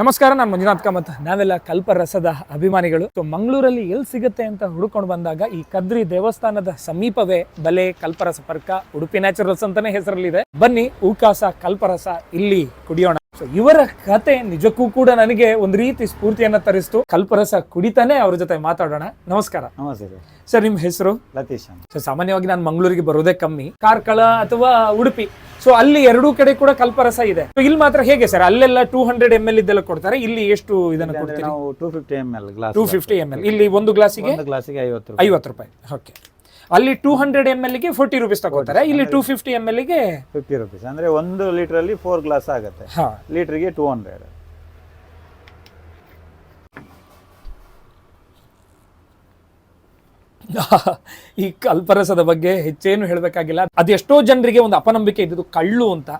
ನಮಸ್ಕಾರ, ನಾನು ಮಂಜುನಾಥ್ ಕಾಮತ್. ನಾವೆಲ್ಲ ಕಲ್ಪರಸದ ಅಭಿಮಾನಿಗಳು. ಸೊ ಮಂಗಳೂರಲ್ಲಿ ಎಲ್ಲಿ ಸಿಗುತ್ತೆ ಅಂತ ಹುಡುಕೊಂಡು ಬಂದಾಗ ಈ ಕದ್ರಿ ದೇವಸ್ಥಾನದ ಸಮೀಪವೇ ಬಲೆ ಕಲ್ಪರಸ ಪರ್ಕ, ಉಡುಪಿ ನ್ಯಾಚುರಲ್ಸ್ ಅಂತಾನೆ ಹೆಸರಲ್ಲಿದೆ. ಬನ್ನಿ ಊಕಾಸ ಕಲ್ಪರಸ, ಇಲ್ಲಿ ಕುಡಿಯೋಣ. ಸೊ ಇವರ ಕತೆ ನಿಜಕ್ಕೂ ಕೂಡ ನನಗೆ ಒಂದು ರೀತಿ ಸ್ಫೂರ್ತಿಯನ್ನ ತರಿಸ್ತು. ಕಲ್ಪರಸ ಕುಡಿತಾನೆ ಅವ್ರ ಜೊತೆ ಮಾತಾಡೋಣ. ನಮಸ್ಕಾರ. ನಮಸ್ತೆ ಸರ್. ನಿಮ್ ನಿಮ್ಮ ಹೆಸರು? ಲತೀಶ್ ಸರ್ ಸೊ ಸಾಮಾನ್ಯವಾಗಿ ನಾನು ಮಂಗಳೂರಿಗೆ ಬರೋದೇ ಕಮ್ಮಿ. ಕಾರ್ಕಳ ಅಥವಾ ಉಡುಪಿ. ಸೊ ಅಲ್ಲಿ ಎರಡೂ ಕಡೆ ಕೂಡ ಕಲ್ಪರಸ ಇದೆ. So ಇಲ್ಲಿ ಮಾತ್ರ ಹೇಗೆ ಸರ್? ಅಲ್ಲೆಲ್ಲ ಟೂ ಹಂಡ್ರೆಡ್ ಎಂ ಎಲ್ ಇದ್ದೆಲ್ಲ ಕೊಡ್ತಾರೆ. ಇಲ್ಲಿ ಎಷ್ಟು ಇದನ್ನ ಕೊಡ್ತೀರಿ? ನಾವು two fifty M L glass two fifty M L ಇಲ್ಲಿ ಒಂದು ಗ್ಲಾಸಿಗೆ ಒಂದು ಗ್ಲಾಸಿಗೆ ಐವತ್ತು ರೂಪಾಯಿ. ಐವತ್ತು ರೂಪಾಯಿ. ಓಕೆ ಅಲ್ಲಿ ಟೂ ಹಂಡ್ರೆಡ್ ಎಂ ಎಲ್ಗೆ ಫೋರ್ಟಿ ರುಪೀಸ್ ತಗೋತಾರೆ. ಇಲ್ಲಿ ಟೂ ಫಿಫ್ಟಿ ಎಂ ಎಲ್ಗೆ ಫಿಫ್ಟಿ ರುಪೀಸ್ ಅಂದ್ರೆ ಒಂದು ಲೀಟರ್ ಅಲ್ಲಿ ಫೋರ್ ಗ್ಲಾಸ್ ಆಗುತ್ತೆ. ಹಾ. ಲೀಟ್ರಿಗೆ ಟೂ ಹಂಡ್ರೆಡ್ ಈ ಕಲ್ಪರಸದ ಬಗ್ಗೆ ಹೆಚ್ಚೇನು ಹೇಳಬೇಕಾಗಿಲ್ಲ. ಅದೆಷ್ಟೋ ಜನರಿಗೆ ಒಂದು ಅಪನಂಬಿಕೆ ಇದ್ದು ಕಳ್ಳು ಅಂತ.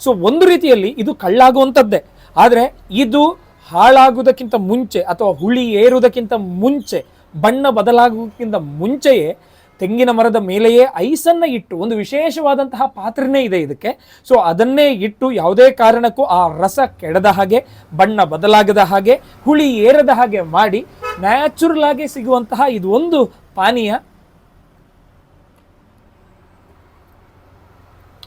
ಸೊ ಒಂದು ರೀತಿಯಲ್ಲಿ ಇದು ಕಳ್ಳಾಗುವಂಥದ್ದೇ. ಆದರೆ ಇದು ಹಾಳಾಗುವುದಕ್ಕಿಂತ ಮುಂಚೆ ಅಥವಾ ಹುಳಿ ಏರುವುದಕ್ಕಿಂತ ಮುಂಚೆ ಬಣ್ಣ ಬದಲಾಗುವುದಕ್ಕಿಂತ ಮುಂಚೆಯೇ ತೆಂಗಿನ ಮರದ ಮೇಲೆಯೇ ಐಸನ್ನ ಇಟ್ಟು ಒಂದು ವಿಶೇಷವಾದಂತಹ ಪಾತ್ರನೇ ಇದೆ ಇದಕ್ಕೆ. ಸೊ ಅದನ್ನೇ ಇಟ್ಟು ಯಾವುದೇ ಕಾರಣಕ್ಕೂ ಆ ರಸ ಕೆಡದ ಹಾಗೆ, ಬಣ್ಣ ಬದಲಾಗದ ಹಾಗೆ, ಹುಳಿ ಏರದ ಹಾಗೆ ಮಾಡಿ ನ್ಯಾಚುರಲ್ ಆಗಿ ಸಿಗುವಂತಹ ಇದು ಒಂದು ಪಾನೀಯ.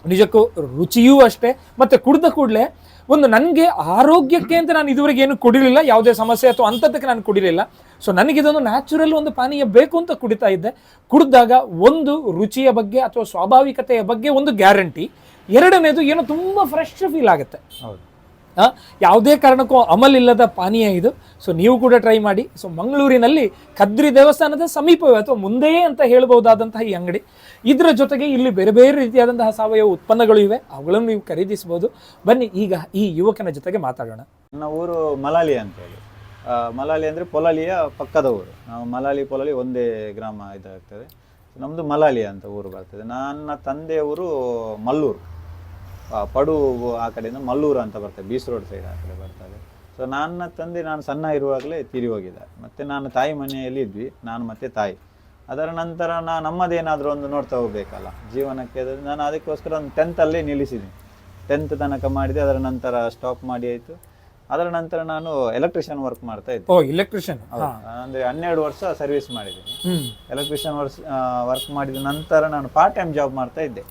ನಿಜಕ್ಕೂ ರುಚಿಯೂ ಅಷ್ಟೇ. ಮತ್ತೆ ಕುಡಿದ ಕೂಡಲೇ ಒಂದು ನನಗೆ ಆರೋಗ್ಯಕ್ಕೆ ಅಂತ ನಾನು ಇದುವರೆಗೆ ಏನು ಕುಡಿಲಿಲ್ಲ, ಯಾವುದೇ ಸಮಸ್ಯೆ ಅಥವಾ ಅಂಥದ್ದಕ್ಕೆ ನಾನು ಕುಡಿಲಿಲ್ಲ. ಸೊ ನನಗಿದೊಂದು ನ್ಯಾಚುರಲ್ ಒಂದು ಪಾನೀಯ ಬೇಕು ಅಂತ ಕುಡಿತಾ ಇದ್ದೆ. ಕುಡಿದಾಗ ಒಂದು ರುಚಿಯ ಬಗ್ಗೆ ಅಥವಾ ಸ್ವಾಭಾವಿಕತೆಯ ಬಗ್ಗೆ ಒಂದು ಗ್ಯಾರಂಟಿ ಎರಡನೇದು, ಏನೋ ತುಂಬ ಫ್ರೆಶ್ ಫೀಲ್ ಆಗುತ್ತೆ. ಹೌದು. ಯಾವುದೇ ಕಾರಣಕ್ಕೂ ಅಮಲ್ ಇಲ್ಲದ ಪಾನೀಯ ಇದು. ಸೊ ನೀವು ಕೂಡ ಟ್ರೈ ಮಾಡಿ. ಸೊ ಮಂಗಳೂರಿನಲ್ಲಿ ಕದ್ರಿ ದೇವಸ್ಥಾನದ ಸಮೀಪವೇ ಅಥವಾ ಮುಂದೆಯೇ ಅಂತ ಹೇಳಬಹುದಾದಂತಹ ಈ ಅಂಗಡಿ. ಇದರ ಜೊತೆಗೆ ಇಲ್ಲಿ ಬೇರೆ ಬೇರೆ ರೀತಿಯಾದಂತಹ ಸಾವಯವ ಉತ್ಪನ್ನಗಳು ಇವೆ. ಅವುಗಳನ್ನು ನೀವು ಖರೀದಿಸಬಹುದು. ಬನ್ನಿ, ಈಗ ಈ ಯುವಕನ ಜೊತೆಗೆ ಮಾತಾಡೋಣ. ನನ್ನ ಊರು ಮಲಾಲಿ ಅಂತ ಹೇಳಿ. ಮಲಾಲಿ ಅಂದ್ರೆ ಪೊಲಾಲಿಯ ಪಕ್ಕದ ಊರು. ನಾವು ಮಲಾಲಿ, ಪೊಲಾಲಿ ಒಂದೇ ಗ್ರಾಮ ಇದಾಗ್ತದೆ. ನಮ್ಮದು ಮಲಾಲಿ ಅಂತ ಊರು ಬರ್ತದೆ. ನನ್ನ ತಂದೆಯವರು ಮಲ್ಲೂರು. ಪಡು ಆ ಕಡೆಯಿಂದ ಮಲ್ಲೂರು ಅಂತ ಬರ್ತದೆ, ಬೀಸ್ ರೋಡ್ ಸೈಡ್ ಆ ಕಡೆ ಬರ್ತದೆ ಸೊ ನನ್ನ ತಂದೆ, ನಾನು ಸಣ್ಣ ಇರುವಾಗಲೇ ತೀರಿ ಹೋಗಿದ್ದಾರೆ ಮತ್ತು ನಾನು ತಾಯಿ ಮನೆಯಲ್ಲಿ ಇದ್ವಿ, ನಾನು ಮತ್ತು ತಾಯಿ. ಅದರ ನಂತರ ನಾ ನಮ್ಮದೇನಾದರೂ ಒಂದು ನೋಡ್ತಾ ಹೋಗಬೇಕಲ್ಲ, ಜೀವನಕ್ಕೆ ನಾನು ಅದಕ್ಕೋಸ್ಕರ ಒಂದು ಟೆಂತಲ್ಲೇ ನಿಲ್ಲಿಸಿದ್ದೀನಿ. ಟೆಂತ್ ತನಕ ಮಾಡಿದೆ, ಅದರ ನಂತರ ಸ್ಟಾಪ್ ಮಾಡಿ ಆಯಿತು. ಅದರ ನಂತರ ನಾನು ಎಲೆಕ್ಟ್ರಿಷಿಯನ್ ವರ್ಕ್ ಮಾಡ್ತಾ ಇದ್ದೆ. ಓ ಇಲೆಕ್ಟ್ರಿಷಿಯನ್ ಅಂದ್ರೆ ಹನ್ನೆರಡು ವರ್ಷ ಸರ್ವಿಸ್ ಮಾಡಿದ್ದೀನಿ. ಎಲೆಕ್ಟ್ರಿಷಿಯನ್ ವರ್ಕ್ ವರ್ಕ್ ಮಾಡಿದ ನಂತರ ನಾನು ಪಾರ್ಟ್ ಟೈಮ್ ಜಾಬ್ ಮಾಡ್ತಾ ಇದ್ದೆ.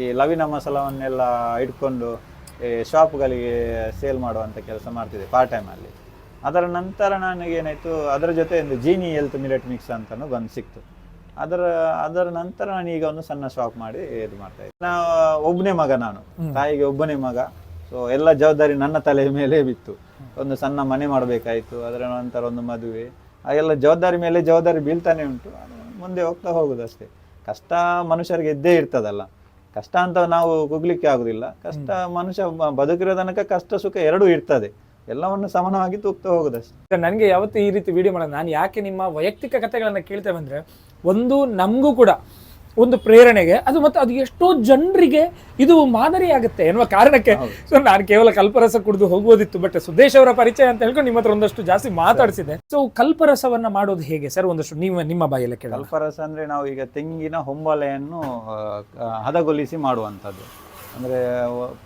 ಈ ಲವಿನ ಮಸಾಲವನ್ನೆಲ್ಲ ಇಟ್ಕೊಂಡು ಈ ಶಾಪ್ಗಳಿಗೆ ಸೇಲ್ ಮಾಡುವಂಥ ಕೆಲಸ ಮಾಡ್ತಿದ್ದೆ ಪಾರ್ಟ್ ಟೈಮ್ ಅಲ್ಲಿ. ಅದರ ನಂತರ ನನಗೆ ಏನಾಯ್ತು ಅದರ ಜೊತೆ ಒಂದು ಜೀನಿ ಹೆಲ್ತ್ ಮಿಲೆಟ್ ಮಿಕ್ಸ್ ಅಂತ ಬಂದು ಸಿಕ್ತು. ಅದರ ಅದರ ನಂತರ ನಾನು ಈಗ ಒಂದು ಸಣ್ಣ ಶಾಪ್ ಮಾಡಿ ಇದು ಮಾಡ್ತಾ ಇದ್ದೆ. ನಾ ಒಬ್ಬನೇ ಮಗ ನಾನು. ತಾಯಿಗೆ ಒಬ್ಬನೇ ಮಗ. ಸೊ ಎಲ್ಲ ಜವಾಬ್ದಾರಿ ನನ್ನ ತಲೆಯ ಮೇಲೆ ಬಿತ್ತು. ಒಂದು ಸಣ್ಣ ಮನೆ ಮಾಡಬೇಕಾಯಿತು ಅದರ ನಂತರ ಒಂದು ಮದುವೆ. ಆ ಎಲ್ಲ ಜವಾಬ್ದಾರಿ ಮೇಲೆ ಜವಾಬ್ದಾರಿ ಬೀಳ್ತಾನೆ ಉಂಟು. ಮುಂದೆ ಹೋಗ್ತಾ ಹೋಗುದು ಅಷ್ಟೇ ಕಷ್ಟ ಮನುಷ್ಯರಿಗೆ ಇದ್ದೇ ಇರ್ತದಲ್ಲ. ಕಷ್ಟ ಅಂತ ನಾವು ಕುಗ್ಲಿಕ್ಕೆ ಆಗುದಿಲ್ಲ. ಕಷ್ಟ ಮನುಷ್ಯ ಬದುಕಿರೋ ತನಕ ಕಷ್ಟ ಸುಖ ಎರಡೂ ಇರ್ತದೆ. ಎಲ್ಲವನ್ನು ಸಮಾನವಾಗಿ ತೂಗ್ತಾ ಹೋಗುದಷ್ಟೇ. ನನಗೆ ಯಾವತ್ತೂ ಈ ರೀತಿ ವಿಡಿಯೋ ಮಾಡೋದು ನಾನು ಯಾಕೆ ನಿಮ್ಮ ವೈಯಕ್ತಿಕ ಕಥೆಗಳನ್ನು ಕೇಳ್ತೇವೆ ಅಂದರೆ ಒಂದು ನಮಗೂ ಕೂಡ ಒಂದು ಪ್ರೇರಣೆಗೆ ಅದು ಮತ್ತು ಅದು ಎಷ್ಟೋ ಜನರಿಗೆ ಇದು ಮಾದರಿ ಆಗುತ್ತೆ ಎನ್ನುವ ಕಾರಣಕ್ಕೆ ಸೊ ನಾನು ಕೇವಲ ಕಲ್ಪರಸ ಕುಡಿದು ಹೋಗೋದಿತ್ತು ಬಟ್ ಸುದೇಶ್ ಅವರ ಪರಿಚಯ ಅಂತ ಹೇಳ್ಕೊಂಡು ನಿಮ್ಮ ಹತ್ರ ಒಂದಷ್ಟು ಜಾಸ್ತಿ ಮಾತಾಡಿಸಿದೆ ಸೊ ಕಲ್ಪರಸವನ್ನ ಮಾಡೋದು ಹೇಗೆ ಸರ್? ಒಂದಷ್ಟು ನಿಮ್ಮ ನಿಮ್ಮ ಬಾಯಲ್ಲಿ ಕೇಳಿ ಕಲ್ಪರಸ ಅಂದ್ರೆ ನಾವು ಈಗ ತೆಂಗಿನ ಹೊಂಬಲೆಯನ್ನು ಹದಗೊಲಿಸಿ ಹದಗೊಳಿಸಿ ಮಾಡುವಂಥದ್ದು. ಅಂದ್ರೆ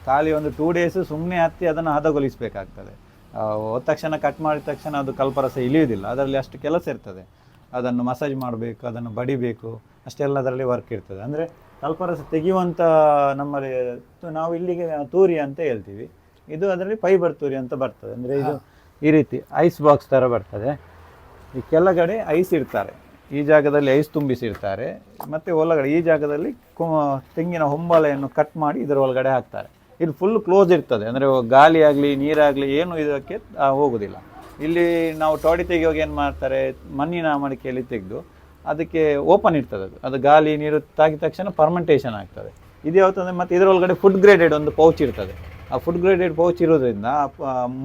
ಖಾಲಿ ಒಂದು ಟೂ ಡೇಸ್ ಸುಮ್ಮನೆ ಹತ್ತಿ ಅದನ್ನು ಹದಗೊಳಿಸಬೇಕಾಗ್ತದೆ ಹೋದ ತಕ್ಷಣ ಕಟ್ ಮಾಡಿದ ತಕ್ಷಣ ಅದು ಕಲ್ಪರಸ ಇಳಿಯುವುದಿಲ್ಲ. ಅದರಲ್ಲಿ ಅಷ್ಟು ಕೆಲಸ ಇರ್ತದೆ. ಅದನ್ನು ಮಸಾಜ್ ಮಾಡಬೇಕು, ಅದನ್ನು ಬಡಿಬೇಕು ಅಷ್ಟೆಲ್ಲ ಅದರಲ್ಲಿ ವರ್ಕ್ ಇರ್ತದೆ. ಅಂದರೆ ಕಲ್ಪರಸ ತೆಗೆಯುವಂಥ ನಮ್ಮಲ್ಲಿ ನಾವು ಇಲ್ಲಿಗೆ ತೂರಿ ಅಂತ ಹೇಳ್ತೀವಿ. ಇದು ಅದರಲ್ಲಿ ಫೈಬರ್ ತೂರಿ ಅಂತ ಬರ್ತದೆ. ಅಂದರೆ ಇದು ಈ ರೀತಿ ಐಸ್ ಬಾಕ್ಸ್ ಥರ ಬರ್ತದೆ. ಈ ಕೆಳಗಡೆ ಐಸ್ ಇರ್ತಾರೆ ಈ ಜಾಗದಲ್ಲಿ ಐಸ್ ತುಂಬಿಸಿರ್ತಾರೆ ಮತ್ತು ಒಳಗಡೆ ಈ ಜಾಗದಲ್ಲಿ ತೆಂಗಿನ ಹೊಂಬಲೆಯನ್ನು ಕಟ್ ಮಾಡಿ ಇದರ ಒಳಗಡೆ ಹಾಕ್ತಾರೆ. ಇದು ಫುಲ್ ಕ್ಲೋಸ್ ಇರ್ತದೆ. ಅಂದರೆ ಗಾಳಿ ಆಗಲಿ ನೀರಾಗಲಿ ಏನು ಇದಕ್ಕೆ ಹೋಗುದಿಲ್ಲ. ಇಲ್ಲಿ ನಾವು ತೋಡಿ ತೆಗೆಯುವಾಗ ಏನು ಮಾಡ್ತಾರೆ? ಮಣ್ಣಿನ ಮಡಿಕೆಯಲ್ಲಿ ತೆಗೆದು ಅದಕ್ಕೆ ಓಪನ್ ಇರ್ತದೆ ಅದು. ಅದು ಗಾಳಿ ನೀರು ತಾಗಿದ ತಕ್ಷಣ ಪರ್ಮೆಂಟೇಷನ್ ಆಗ್ತದೆ. ಇದು ಯಾವತ್ತಂದ್ರೆ ಮತ್ತೆ ಇದರೊಳಗಡೆ ಫುಡ್ ಗ್ರೇಡೆಡ್ ಒಂದು ಪೌಚ್ ಇರ್ತದೆ. ಆ ಫುಡ್ ಗ್ರೇಡೆಡ್ ಪೌಚ್ ಇರೋದ್ರಿಂದ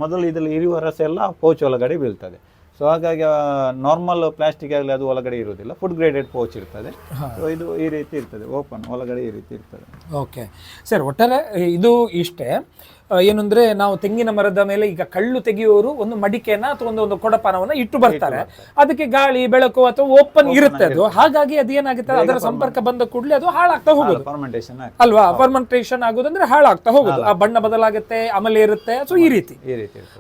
ಮೊದಲು ಇದರಲ್ಲಿ ಇರುವ ರಸ ಎಲ್ಲ ಪೌಚ್ ಒಳಗಡೆ ಬೀಳ್ತದೆ. ಸೊ ಹಾಗಾಗಿ ನಾರ್ಮಲ್ ಪ್ಲಾಸ್ಟಿಕ್ ಆಗಲಿ ಅದು ಒಳಗಡೆ ಇರುವುದಿಲ್ಲ. ಫುಡ್ ಗ್ರೇಡೆಡ್ ಪೌಚ್ ಇರ್ತದೆ. ಸೊ ಇದು ಈ ರೀತಿ ಇರ್ತದೆ. ಓಪನ್ ಒಳಗಡೆ ಈ ರೀತಿ ಇರ್ತದೆ. ಓಕೆ ಸರ್ ಒಟ್ಟಾರೆ ಇದು ಇಷ್ಟೇ. ಏನಂದ್ರೆ ನಾವು ತೆಂಗಿನ ಮರದ ಮೇಲೆ ಈಗ ಕಳ್ಳು ತೆಗೆಯುವವರು ಒಂದು ಮಡಿಕೆನ ಅಥವಾ ಒಂದು ಒಂದು ಕೊಡಪಾನವನ್ನ ಇಟ್ಟು ಬರ್ತಾರೆ. ಅದಕ್ಕೆ ಗಾಳಿ ಬೆಳಕು ಅಥವಾ ಓಪನ್ ಇರುತ್ತೆ ಅದು. ಹಾಗಾಗಿ ಅದೇನಾಗುತ್ತೆ ಅದರ ಸಂಪರ್ಕ ಬಂದ ಕೂಡಲೇ ಅದು ಹಾಳಾಗ್ತಾ ಹೋಗುದು. ಅಲ್ವಾ? ಫರ್ಮೆಂಟೇಷನ್ ಆಗೋದಂದ್ರೆ ಹಾಳಾಗ್ತಾ ಹೋಗುದು. ಆ ಬಣ್ಣ ಬದಲಾಗುತ್ತೆ ಆಮೇಲೆ ಇರುತ್ತೆ. ಸೊ ಈ ರೀತಿ.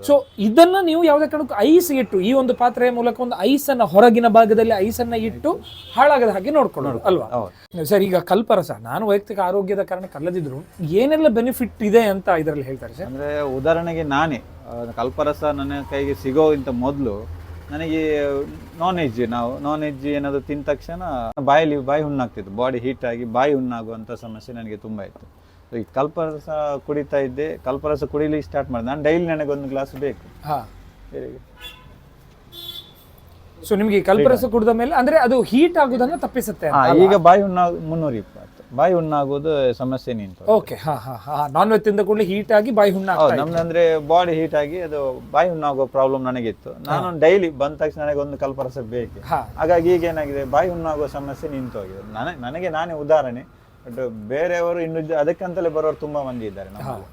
ಸೊ ಇದನ್ನ ನೀವು ಯಾವುದೇ ಕಾರಣಕ್ಕೂ ಐಸ್ ಇಟ್ಟು ಈ ಒಂದು ಪಾತ್ರೆಯ ಮೂಲಕ ಒಂದು ಐಸ್ ಅನ್ನ ಹೊರಗಿನ ಭಾಗದಲ್ಲಿ ಐಸ್ ಅನ್ನ ಇಟ್ಟು ಹಾಳಾಗದ ಹಾಗೆ ನೋಡ್ಕೊಳ್ಳೋದು ಅಲ್ವಾ? ಸರ್ ಈಗ ಕಲ್ಪರಸ ನಾನು ವೈಯಕ್ತಿಕ ಆರೋಗ್ಯದ ಕಾರಣ ಕಲ್ಲದಿದ್ರು ಏನೆಲ್ಲ ಬೆನಿಫಿಟ್ ಇದೆ ಅಂತ ಇದರಲ್ಲಿ ಹೇಳ್ತಾರೆ ಸರ್. ಅಂದರೆ ಉದಾಹರಣೆಗೆ ನಾನೇ ಕಲ್ಪರಸ ನನ್ನ ಕೈಗೆ ಸಿಗೋಕ್ಕಿಂತ ಮೊದಲು ನನಗೆ ನಾನ್ ವೆಜ್ ನಾವು ನಾನ್ ವೆಜ್ ಏನಾದರೂ ತಿಂದ ತಕ್ಷಣ ಬಾಯಲ್ಲಿ ಬಾಯಿ ಹುಣ್ಣಾಗ್ತಿತ್ತು. ಬಾಡಿ ಹೀಟ್ ಆಗಿ ಬಾಯಿ ಹುಣ್ಣಾಗುವಂಥ ಸಮಸ್ಯೆ ನನಗೆ ತುಂಬ ಇತ್ತು. ಸೊ ಈ ಕಲ್ಪರಸ ಕುಡಿತಾ ಇದ್ದೆ. ಕಲ್ಪರಸ ಕುಡಿಲಿಕ್ಕೆ ಸ್ಟಾರ್ಟ್ ಮಾಡಿದೆ. ನಾನು ಡೈಲಿ ನನಗೆ ಒಂದು ಗ್ಲಾಸ್ ಬೇಕು. ಹಾ? ಸೊ ನಿಮಗೆ ಕಲ್ಪರಸ ಕುಡಿದ ಮೇಲೆ ಅಂದ್ರೆ ಅದು ಹೀಟ್ ಆಗೋದನ್ನ ತಪ್ಪಿಸುತ್ತೆ ಈಗ ಬಾಯಿ ಹುಣ್ಣಾಗ ಮುನ್ನೂರ ಇಪ್ಪತ್ತು ಬಾಯಿ ಹುಣ್ಣಾಗೋದು ಸಮಸ್ಯೆ ನಿಂತು ಓಕೆ ಹಾ ಹಾ ಹಾ ನಾನ್ ವೆಜ್ ತಿಂದ ಕೂಡಲೇ ಹೀಟ್ ಆಗಿ ಬಾಯಿ ಹುಣ್ಣ ಹೌದು ನಮ್ದಂದ್ರೆ ಬಾಡಿ ಹೀಟ್ ಆಗಿ ಅದು ಬಾಯಿ ಹುಣ್ಣಾಗೋ ಪ್ರಾಬ್ಲಮ್ ನನಗಿತ್ತು. ನಾನು ಡೈಲಿ ಬಂದ ತಕ್ಷಣ ನನಗೆ ಒಂದು ಕಲ್ಪರಸ ಬೇಕು. ಹಾಗಾಗಿ ಈಗ ಏನಾಗಿದೆ ಬಾಯಿ ಹುಣ್ಣಾಗೋ ಸಮಸ್ಯೆ ನಿಂತು ಹೋಗಿದೆ ನನಗೆ ನನಗೆ ನಾನೇ ಉದಾಹರಣೆ. ಬಟ್ ಬೇರೆಯವರು ಇನ್ನು ಜ- ಅದಕ್ಕಂತಲೇ ಬರೋರು ತುಂಬಾ ಮಂದಿ ಇದ್ದಾರೆ ನಮ್ಮಲ್ಲಿ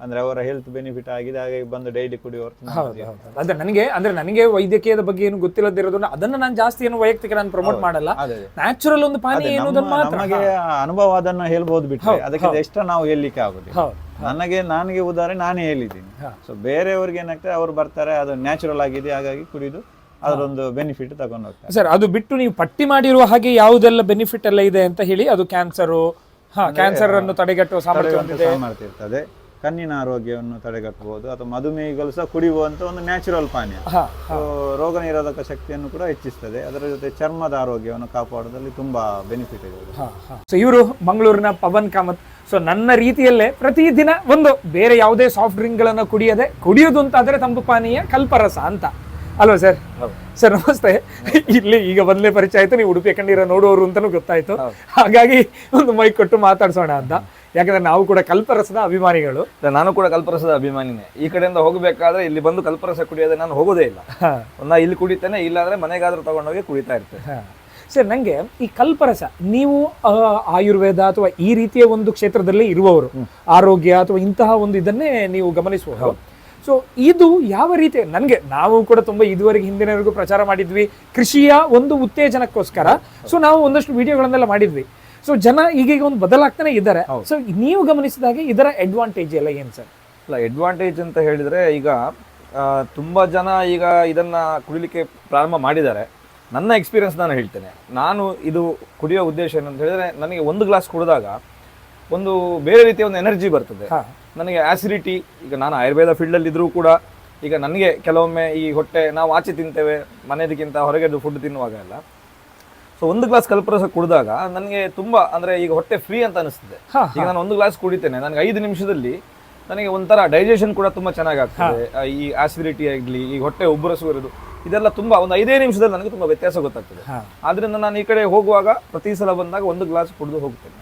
ಅಂದ್ರೆ ಅವರ ಹೆಲ್ತ್ ಬೆನಿಫಿಟ್ ಆಗಿದೆ ಹಾಗಾಗಿ ಬಂದು ಡೈಲಿ ಕುಡಿಯೋರು ತುಂಬಾ ಮಂದಿ ಇದ್ದಾರೆ. ಹೌದು. ಅದೇ ನನಗೆ ಅಂದ್ರೆ ನನಗೆ ವೈದ್ಯಕೀಯದ ಬಗ್ಗೆ ಏನು ಗೊತ್ತಿಲ್ಲದಿರೋದನ್ನ ಅದನ್ನ ನಾನು ಜಾಸ್ತಿ ಏನು ವೈಯಕ್ತಿಕ ನಾನು ಪ್ರಮೋಟ್ ಮಾಡಲ್ಲ. ಅದೇ ಅದೇ. ನ್ಯಾಚುರಲ್ ಒಂದು ಪಾನೀಯ ಅದೇ ಎನ್ನುವುದನ್ನು ನಮ್ಮ- ಮಾತ್ರ. ನಮಗೆ ಆ ಅನುಭವ ಅದನ್ನ ಹೇಳ್ಬೋದು ಬಿಟ್ರೆ ಅದಕ್ಕೆ ಎಷ್ಟ ನಾವು ಹೇಳಲಿಕ್ಕೆ ಆಗುದಿಲ್ಲ. ಹೌದು ನನಗೆ ನನಗೆ ಉದಾಹರಣೆ ನಾನೇ ಹೇಳಿದ್ದೀನಿ. ಸೊ ಬೇರೆಯವ್ರಿಗೆ ಏನಾಗ್ತದೆ ಅವ್ರು ಬರ್ತಾರೆ ಅದು ನ್ಯಾಚುರಲ್ ಆಗಿದೆ ಹಾಗಾಗಿ ಕುಡಿದು ಅದರೊಂದು ಬೆನಿಫಿಟ್ ತಗೊಂಡು ಹೋಗ್ತಾರೆ. ಸರ್ ಅದು ಬಿಟ್ಟು ನೀವು ಪಟ್ಟಿ ಮಾಡಿರುವ ಹಾಗೆ ಯಾವುದೆಲ್ಲ ಬೆನಿಫಿಟ್ ಎಲ್ಲ ಇದೆ ಅಂತ ಹೇಳಿ ಅದು ಕ್ಯಾನ್ಸರು ಹಾ ಕ್ಯಾನ್ಸರ್ ಅನ್ನು ತಡೆಗಟ್ಟುವ ಸಾಮರ್ಥ್ಯ ಹೊಂದಿದೆ. ಸಾಮರ್ಥ್ಯ ಇರ್ತದೆ ಕಣ್ಣಿನ ಆರೋಗ್ಯವನ್ನು ತಡೆಗಟ್ಟಬಹುದು ಅಥವಾ ಮಧುಮೇಹಿಗಳು ಸಹ ಕುಡಿಯುವಂತ ಒಂದು ನ್ಯಾಚುರಲ್ ಪಾನೀಯ. ರೋಗ ನಿರೋಧಕ ಶಕ್ತಿಯನ್ನು ಕೂಡ ಹೆಚ್ಚಿಸ್ತದೆ. ಅದರ ಜೊತೆ ಚರ್ಮದ ಆರೋಗ್ಯವನ್ನು ಕಾಪಾಡೋದ್ರಲ್ಲಿ ತುಂಬಾ ಬೆನಿಫಿಟ್ ಇದೆ. ಸೊ ಇವರು ಮಂಗಳೂರಿನ ಪವನ್ ಕಾಮತ್. ಸೊ ನನ್ನ ರೀತಿಯಲ್ಲೇ ಪ್ರತಿದಿನ ಒಂದು ಬೇರೆ ಯಾವುದೇ ಸಾಫ್ಟ್ ಡ್ರಿಂಕ್ಗಳನ್ನು ಕುಡಿಯದೆ ಕುಡಿಯೋದು ಅಂತಾದರೆ ತಂಪು ಪಾನೀಯ ಕಲ್ಪರಸ ಅಂತ. ಅಲ್ವಾ ಸರ್? ಸರ್ ನಮಸ್ತೆ. ಇಲ್ಲಿ ಈಗ ಮೊದಲೇ ಪರಿಚಯ ಆಯ್ತು. ನೀವು ಉಡುಪಿ ಕಂಡಿರೋ ನೋಡುವವರು ಅಂತಾನು ಗೊತ್ತಾಯ್ತು. ಹಾಗಾಗಿ ಒಂದು ಮೈಕ್ ಕೊಟ್ಟು ಮಾತಾಡ್ಸೋಣ ಅಂತ. ಯಾಕಂದ್ರೆ ನಾವು ಕೂಡ ಕಲ್ಪರಸದ ಅಭಿಮಾನಿಗಳು. ನಾನು ಕೂಡ ಕಲ್ಪರಸದ ಅಭಿಮಾನಿನೇ. ಈ ಕಡೆಯಿಂದ ಹೋಗಬೇಕಾದ್ರೆ ಇಲ್ಲಿ ಬಂದು ಕಲ್ಪರಸ ಕುಡಿಯೋದೇ ನಾನು ಹೋಗೋದೇ ಇಲ್ಲ. ನಾ ಇಲ್ಲಿ ಕುಡಿತೇನೆ ಇಲ್ಲಾಂದ್ರೆ ಮನೆಗಾದ್ರೂ ತಗೊಂಡೋಗಿ ಕುಡಿತಾ ಇರ್ತೇನೆ. ಸರ್ ನಂಗೆ ಈ ಕಲ್ಪರಸ ನೀವು ಆಯುರ್ವೇದ ಅಥವಾ ಈ ರೀತಿಯ ಒಂದು ಕ್ಷೇತ್ರದಲ್ಲಿ ಇರುವವರು ಆರೋಗ್ಯ ಅಥವಾ ಇಂತಹ ಒಂದು ಇದನ್ನೇ ನೀವು ಗಮನಿಸುವ ಸೊ ಇದು ಯಾವ ರೀತಿ ನನಗೆ ನಾವು ಕೂಡ ತುಂಬ ಇದುವರೆಗೆ ಹಿಂದಿನವರೆಗೂ ಪ್ರಚಾರ ಮಾಡಿದ್ವಿ ಕೃಷಿಯ ಒಂದು ಉತ್ತೇಜನಕ್ಕೋಸ್ಕರ. ಸೊ ನಾವು ಒಂದಷ್ಟು ವಿಡಿಯೋಗಳನ್ನೆಲ್ಲ ಮಾಡಿದ್ವಿ. ಸೊ ಜನ ಈಗೀಗ ಒಂದು ಬದಲಾಗ್ತಾನೆ ಇದ್ದಾರೆ. ಸೊ ನೀವು ಗಮನಿಸಿದಾಗ ಇದರ ಅಡ್ವಾಂಟೇಜ್ ಎಲ್ಲ ಏನು ಸರ್? ಇಲ್ಲ ಅಡ್ವಾಂಟೇಜ್ ಅಂತ ಹೇಳಿದರೆ ಈಗ ತುಂಬಾ ಜನ ಈಗ ಇದನ್ನು ಕುಡಿಲಿಕ್ಕೆ ಪ್ರಾರಂಭ ಮಾಡಿದ್ದಾರೆ. ನನ್ನ ಎಕ್ಸ್ಪೀರಿಯನ್ಸ್ ನಾನು ಹೇಳ್ತೇನೆ. ನಾನು ಇದು ಕುಡಿಯೋ ಉದ್ದೇಶ ಏನಂತ ಹೇಳಿದರೆ ನನಗೆ ಒಂದು ಗ್ಲಾಸ್ ಕುಡಿದಾಗ ಒಂದು ಬೇರೆ ರೀತಿಯ ಒಂದು ಎನರ್ಜಿ ಬರ್ತದೆ. ನನಗೆ ಆಸಿಡಿಟಿ ಈಗ ನಾನು ಆಯುರ್ವೇದ ಫೀಲ್ಡಲ್ಲಿ ಇದ್ರೂ ಕೂಡ ಈಗ ನನಗೆ ಕೆಲವೊಮ್ಮೆ ಈ ಹೊಟ್ಟೆ ನಾವು ಆಚೆ ತಿಂತೇವೆ ಮನೆಯದಕ್ಕಿಂತ ಹೊರಗೆದು ಫುಡ್ ತಿನ್ನುವಾಗ ಎಲ್ಲ. ಸೊ ಒಂದು ಗ್ಲಾಸ್ ಕಲ್ಪರಸ ಕುಡಿದಾಗ ನನಗೆ ತುಂಬಾ ಅಂದ್ರೆ ಈಗ ಹೊಟ್ಟೆ ಫ್ರೀ ಅಂತ ಅನಿಸ್ತದೆ. ಈಗ ನಾನು ಒಂದು ಗ್ಲಾಸ್ ಕುಡಿತೇನೆ ನನಗೆ ಐದು ನಿಮಿಷದಲ್ಲಿ ನನಗೆ ಒಂಥರ ಡೈಜೆಷನ್ ಕೂಡ ತುಂಬಾ ಚೆನ್ನಾಗಿ ಆಗ್ತದೆ ಈ ಆಸಿಡಿಟಿ ಆಗಲಿ ಈ ಹೊಟ್ಟೆ ಉಬ್ಬರಸು ಇರೋದು ಇದೆಲ್ಲ ತುಂಬಾ ಒಂದು ಐದೇ ನಿಮಿಷದಲ್ಲಿ ನನಗೆ ತುಂಬಾ ವ್ಯತ್ಯಾಸ ಗೊತ್ತಾಗ್ತದೆ. ಆದ್ದರಿಂದ ಆದ್ರಿಂದ ನಾನು ಈ ಕಡೆ ಹೋಗುವಾಗ ಪ್ರತಿ ಸಲ ಬಂದಾಗ ಒಂದು ಗ್ಲಾಸ್ ಕುಡಿದು ಹೋಗ್ತೇನೆ.